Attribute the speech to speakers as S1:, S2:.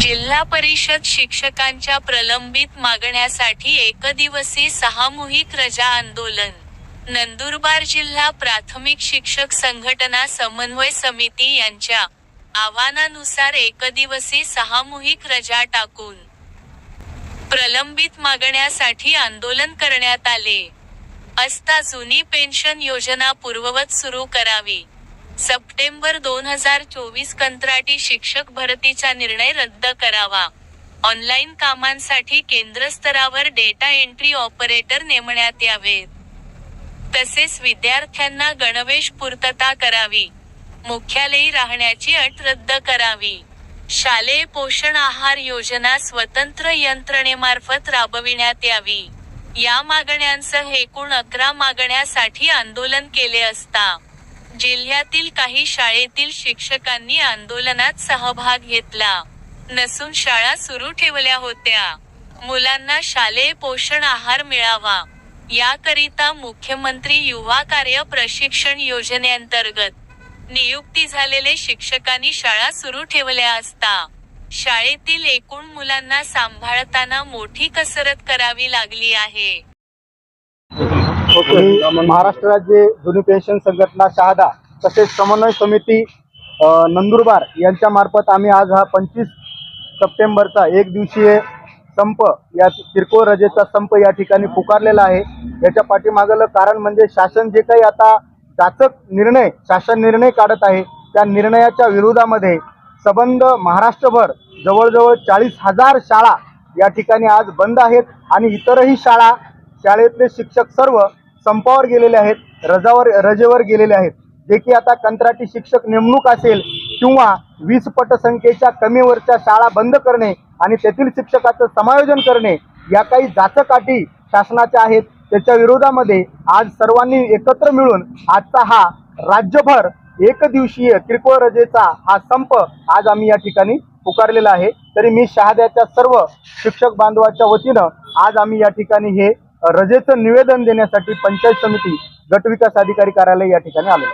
S1: जिल्हा परिषद शिक्षकांच्या प्रलंबित मागण्यासाठी एकदिवसीय सामूहिक रजा आंदोलन. नंदुरबार जिल्हा प्राथमिक शिक्षक संघटना समन्वय समिती यांच्या आवाहनानुसार एकदिवसीय सामूहिक रजा टाकून प्रलंबित मागण्यासाठी आंदोलन करण्यात आले. असता जुनी पेन्शन योजना पूर्ववत सुरू करावी. सप्टेंबर दोन हजार चोवीस कंत्राटी शिक्षक भरतीचा निर्णय रद्द करावा. ऑनलाईन कामांसाठी केंद्रस्तरावर डेटा एंट्री ऑपरेटर नेमण्यात यावेत तसेच विद्यार्थ्यांना गणवेश पूर्तता करावी. मुख्यालयी राहण्याची अट रद्द करावी. शालेय पोषण आहार योजना स्वतंत्र यंत्रणेमार्फत राबविण्यात यावी. या मागण्यांसह एकूण अकरा मागण्यासाठी आंदोलन केले असता. जिल्ह्यातील काही शाळेतील शिक्षकांनी आंदोलनात सहभाग घेतला. नसून शाळा सुरू ठेवल्या होत्या. मुलांना शालेय पोषण आहार मिळावा. याकरिता मुख्यमंत्री युवा कार्य प्रशिक्षण योजनेअंतर्गत नियुक्ती झालेले शिक्षकांनी शाळा सुरू ठेवल्या असता. शाळेतील एकूण मुलांना सांभाळताना मोठी कसरत करावी लागली आहे.
S2: ओके. महाराष्ट्र राज्य जुनी पेन्शन संघटना शहादा तसेच समन्वय समिती नंदुरबार यांच्या मार्फत आम्ही आज हा पंचवीस सप्टेंबरचा एक दिवसीय संप या किरकोळ रजेचा संप या ठिकाणी पुकारलेला आहे. याच्या पाठीमागलं कारण म्हणजे शासन जे काही आता जाचक निर्णय शासन निर्णय काढत आहे त्या निर्णयाच्या विरोधामध्ये सबंध महाराष्ट्रभर जवळजवळ चाळीस हजार शाळा या ठिकाणी आज बंद आहेत आणि इतरही शाळा शाळेतले शिक्षक सर्व संपावर गेलेले आहेत रजावर रजेवर गेलेले आहेत. जे की आता कंत्राटी शिक्षक नेमणूक असेल किंवा वीस पटसंख्येच्या कमीवरच्या शाळा बंद करणे आणि तेथील शिक्षकाचं समायोजन करणे या काही जाचकाठी शासनाच्या आहेत. त्याच्या विरोधामध्ये आज सर्वांनी एकत्र मिळून आजचा हा राज्यभर एक दिवसीय किरकोळ रजेचा हा संप आज आम्ही या ठिकाणी पुकारलेला आहे. तरी मी शहाद्याच्या सर्व शिक्षक बांधवाच्या वतीनं आज आम्ही या ठिकाणी हे रजेचं निवेदन देण्यासाठी पंचायत समिती गटविकास अधिकारी कार्यालय या ठिकाणी आलेलं